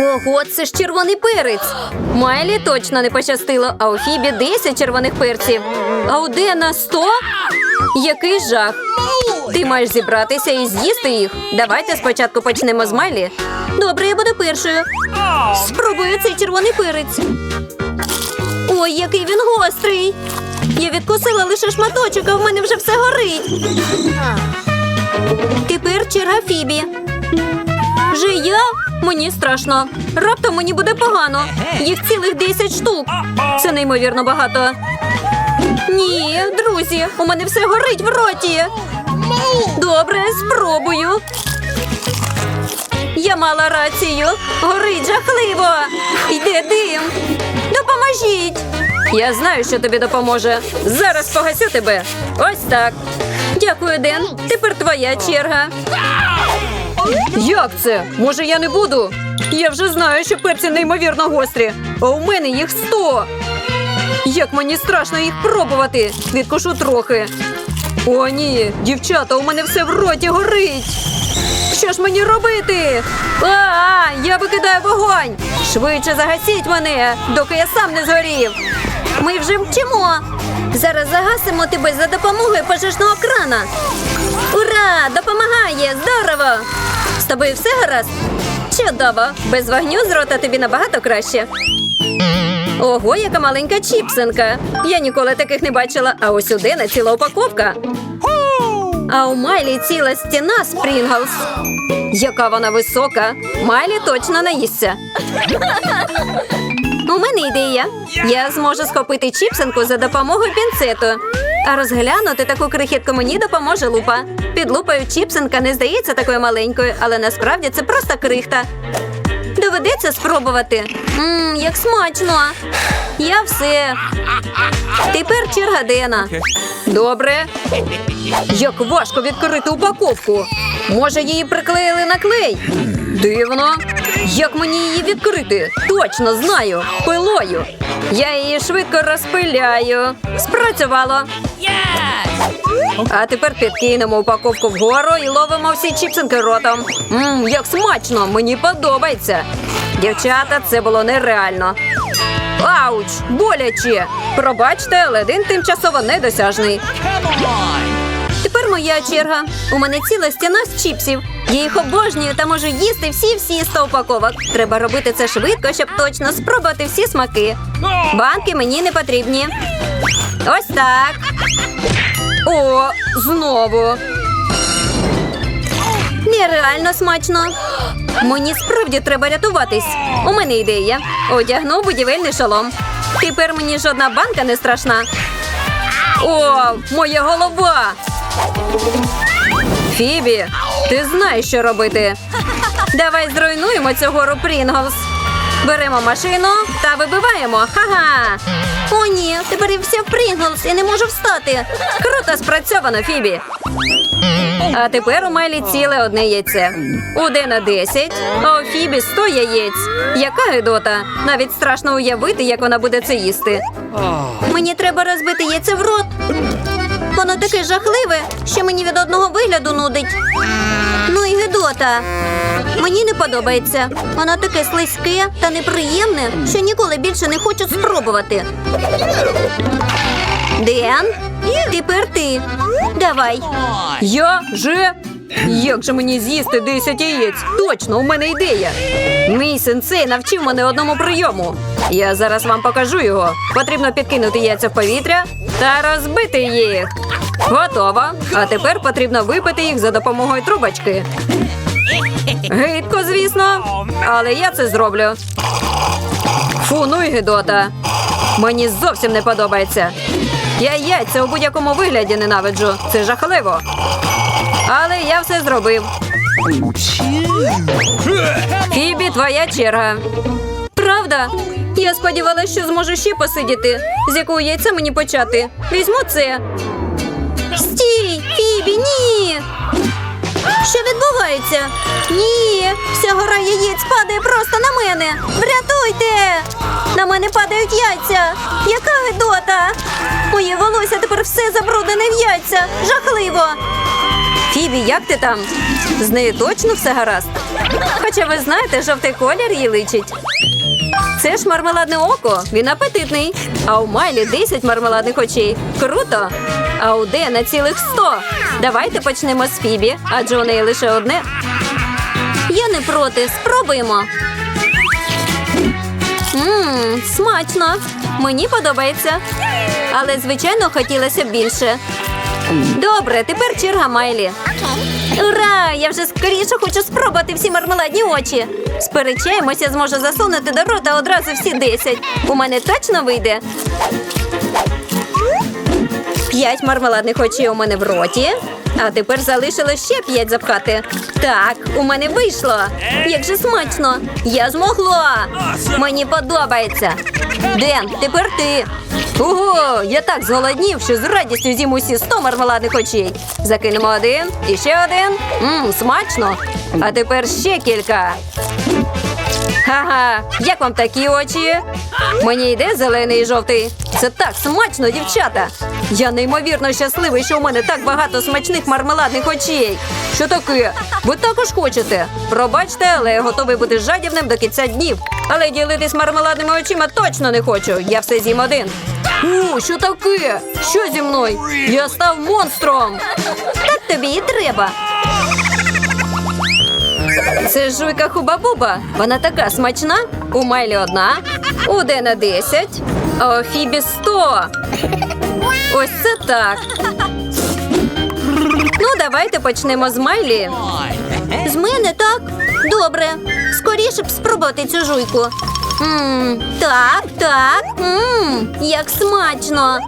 Ого, це ж червоний перець. Майлі точно не пощастило, а у Фібі 10 червоних перців. А у Дена 100? Який жах. Ти маєш зібратися і з'їсти їх. Давайте спочатку почнемо з Майлі. Добре, я буду першою. Спробую цей червоний перець. Ой, який він гострий. Я відкусила лише шматочок, а в мене вже все горить. Тепер черга Фібі. Вже я? Мені страшно. Раптом мені буде погано. Їх цілих 10 штук. Це неймовірно багато. Ні, друзі, у мене все горить в роті. Добре, спробую. Я мала рацію. Горить жахливо. Йде дим. Допоможіть. Я знаю, що тобі допоможе. Зараз погасю тебе. Ось так. Дякую, Ден. Тепер твоя черга. Як це? Може, я не буду? Я вже знаю, що перці неймовірно гострі, а у мене їх сто. Як мені страшно їх пробувати. Відкушу трохи. О, ні, дівчата, у мене все в роті горить. Що ж мені робити? А, я викидаю вогонь. Швидше загасіть мене, доки я сам не згорів. Зараз загасимо тебе за допомогою пожежного крана. Ура! Допомагає! Здорово! З тобою все гаразд? Чудово! Без вогню з рота тобі набагато краще. Ого, яка маленька чіпсинка. Я ніколи таких не бачила, а ось Дена ціла упаковка. А у Майлі ціла стіна Спрінглс. Яка вона висока. Майлі точно наїсться. У мене ідея. Я зможу схопити чіпсинку за допомогою пінцету. А розглянути таку крихітку мені допоможе лупа. Під лупою чіпсинка не здається такою маленькою, але насправді це просто крихта. Доведеться спробувати. Мм, як смачно. Я все. Тепер черга Дена. Добре. Як важко відкрити упаковку. Може, її приклеїли на клей? Дивно. Як мені її відкрити? Точно знаю. Пилою. Я її швидко розпиляю. Спрацювало. А тепер підкинемо упаковку вгору і ловимо всі чіпсинки ротом. Мм, як смачно! Мені подобається. Дівчата, це було нереально. Ауч! Боляче! Пробачте, але один тимчасово недосяжний. Моя черга. У мене ціла стіна з чіпсів. Я їх обожнюю та можу їсти всі-всі 100 упаковок. Треба робити це швидко, щоб точно спробувати всі смаки. Банки мені не потрібні. Ось так. О, знову. Нереально смачно. Мені справді треба рятуватись. У мене ідея. Одягну будівельний шолом. Тепер мені жодна банка не страшна. О, моя голова. Фібі, ти знаєш, що робити. Давай зруйнуємо цю гору Прінглс. Беремо машину та вибиваємо. Ха-ха. О, ні, тепер я вся в Прінглс і не можу встати. Круто спрацьовано, Фібі. А тепер у Майлі ціле одне яйце. У Дена 10, а у Фібі 100 яєць. Яка гидота. Навіть страшно уявити, як вона буде це їсти. Мені треба розбити яйце в рот. Воно таке жахливе, що мені від одного вигляду нудить. Ну і гидота. Мені не подобається. Воно таке слизьке та неприємне, що ніколи більше не хочу спробувати. Ден, тепер ти. Давай. Я же. Як же мені з'їсти 10 яєць? Точно, у мене ідея. Мій сенсей навчив мене одному прийому. Я зараз вам покажу його. Потрібно підкинути яйця в повітря та розбити їх. Готово. А тепер потрібно випити їх за допомогою трубочки. Гидко, звісно, але я це зроблю. Фу, ну і гидота. Мені зовсім не подобається. Я яйця у будь-якому вигляді ненавиджу. Це жахливо. Але я все зробив. Фібі, твоя черга. Правда? Я сподівалася, що зможу ще посидіти. З якого яйця мені почати? Візьму це. Стій, Фібі, ні. Що відбувається? Ні, вся гора яєць падає просто на мене. Врятуйте! На мене падають яйця. Яка гидота! Моє волосся тепер все забруднене в яйця. Жахливо. Фібі, як ти там? З нею точно все гаразд? Хоча ви знаєте, жовтий колір їй личить. Це ж мармеладне око. Він апетитний. А у Майлі 10 мармеладних очей. Круто! А у Дена цілих 100. Давайте почнемо з Фібі, адже у неї лише одне. Я не проти. Спробуємо. Ммм, смачно. Мені подобається. Але, звичайно, хотілося б більше. Добре, тепер черга Майлі. Ура! Я вже скоріше хочу спробувати всі мармеладні очі. Сперечаємося, зможу засунути до рота одразу всі 10. У мене точно вийде. П'ять мармеладних очей у мене в роті. А тепер залишилось ще п'ять запхати. Так, у мене вийшло. Як же смачно! Я змогла! Мені подобається. Ден, тепер ти. Ого, я так зголоднів, що з радістю з'їм усі сто мармеладних очей. Закинемо один і ще один. Мм, смачно. А тепер ще кілька. Ага, як вам такі очі? Мені йде зелений і жовтий. Це так смачно, дівчата. Я неймовірно щасливий, що у мене так багато смачних мармеладних очей. Що таке? Ви також хочете? Пробачте, але я готовий бути жадібним до кінця днів. Але ділитись мармеладними очима точно не хочу. Я все з'їм один. У, що таке? Що зі мною? Я став монстром. Так тобі і треба. Це жуйка хуба-буба. Вона така смачна. У Майлі одна, у Дена 10, а Фібі 100. Ось це так. Ну, давайте почнемо з Майлі. З мене так? Добре. Скоріше б спробувати цю жуйку. Мм, так, так. Мм, як смачно.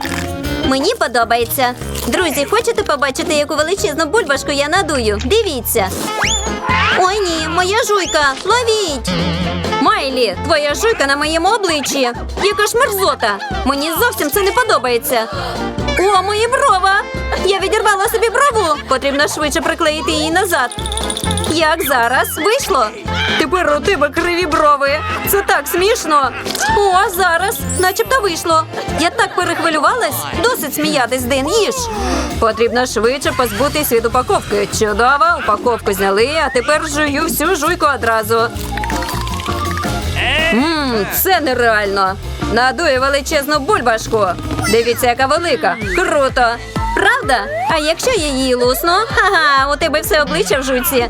Мені подобається. Друзі, хочете побачити, яку величезну бульбашку я надую? Дивіться. Ой ні, моя жуйка, ловіть! Майлі, твоя жуйка на моєму обличчі. Яка ж мерзота. Мені зовсім це не подобається. О, мої брова! Я відірвала собі брову. Потрібно швидше приклеїти її назад. Як зараз? Вийшло? Тепер у тебе криві брови. Це так смішно. О, зараз, начебто вийшло. Я так перехвилювалась. Досить сміятись, Ден, їж. Потрібно швидше позбутись від упаковки. Чудово, упаковку зняли, а тепер жую всю жуйку одразу. Ммм, це нереально. Надує величезну бульбашку. Дивіться, яка велика. Круто. Правда? А якщо її лусну? Ага, у тебе все обличчя в жуйці.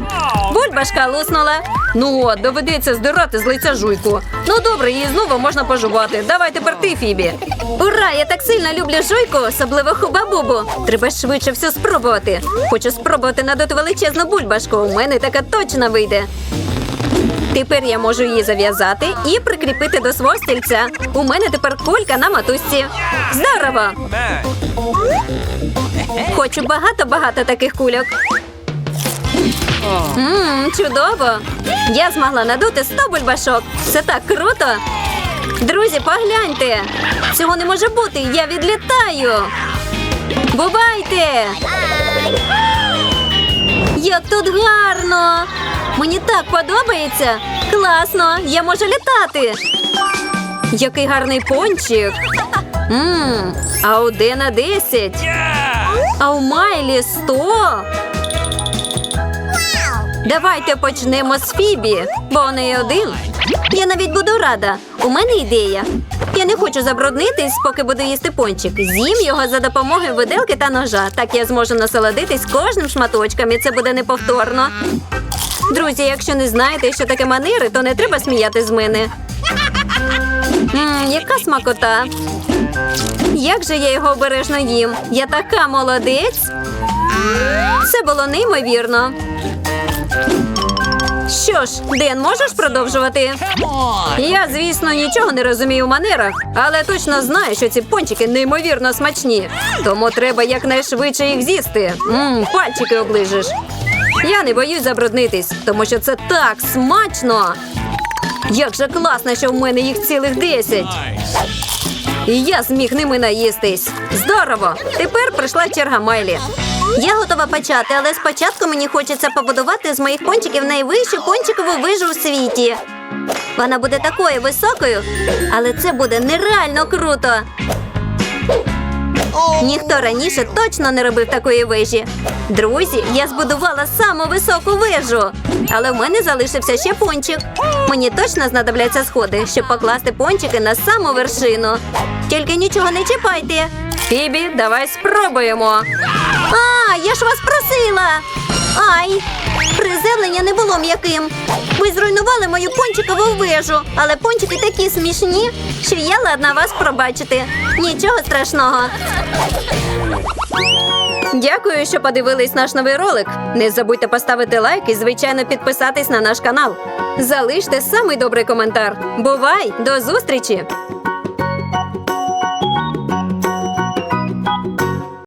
Бульбашка луснула. Ну от, доведеться здирати з лиця жуйку. Ну добре, її знову можна пожувати. Давай тепер ти, Фібі. Ура! Я так сильно люблю жуйку, особливо хуба-бубу. Треба швидше все спробувати. Хочу спробувати надути величезну бульбашку. У мене така точно вийде. Тепер я можу її зав'язати і прикріпити до свого стільця. У мене тепер кулька на матусці. Здорово! Хочу багато-багато таких кульок. Ммм, чудово! Я змогла надути 100 бульбашок. Це так круто! Друзі, погляньте! Цього не може бути! Я відлітаю! Бувайте! Як тут гарно! Мені так подобається! Класно! Я можу літати! Який гарний пончик! Ммм, а у Дена 10. А у Майлі 100. Давайте почнемо з Фібі, бо у неї один. Я навіть буду рада. У мене ідея. Я не хочу забруднитись, поки буду їсти пончик. З'їм його за допомогою виделки та ножа. Так я зможу насолодитись кожним шматочком, і це буде неповторно. Друзі, якщо не знаєте, що таке манери, то не треба сміяти з мене. Ммм, яка смакота. Як же я його обережно їм? Я така молодець. Це було неймовірно. Що ж, Ден, можеш продовжувати? Я, звісно, нічого не розумію у манерах, але точно знаю, що ці пончики неймовірно смачні. Тому треба якнайшвидше їх з'їсти. Мм, пальчики оближиш. Я не боюсь забруднитись, тому що це так смачно. Як же класно, що в мене їх цілих десять. І я зміг ними наїстись. Здорово! Тепер прийшла черга Майлі. Я готова почати, але спочатку мені хочеться побудувати з моїх пончиків найвищу пончикову вижу у світі. Вона буде такою високою, але це буде нереально круто. Ніхто раніше точно не робив такої вежі. Друзі, я збудувала саму високу вежу. Але в мене залишився ще пончик. Мені точно знадобляться сходи, щоб покласти пончики на саму вершину. Тільки нічого не чіпайте. Фібі, давай спробуємо. А, я ж вас просила. Ай, приземлення не було м'яким. Ви зруйнували мою пончикову вежу, але пончики такі смішні, що я ладна вас пробачити. Нічого страшного. Дякую, що подивились наш новий ролик. Не забудьте поставити лайк і, звичайно, підписатись на наш канал. Залиште самий добрий коментар. Бувай! До зустрічі!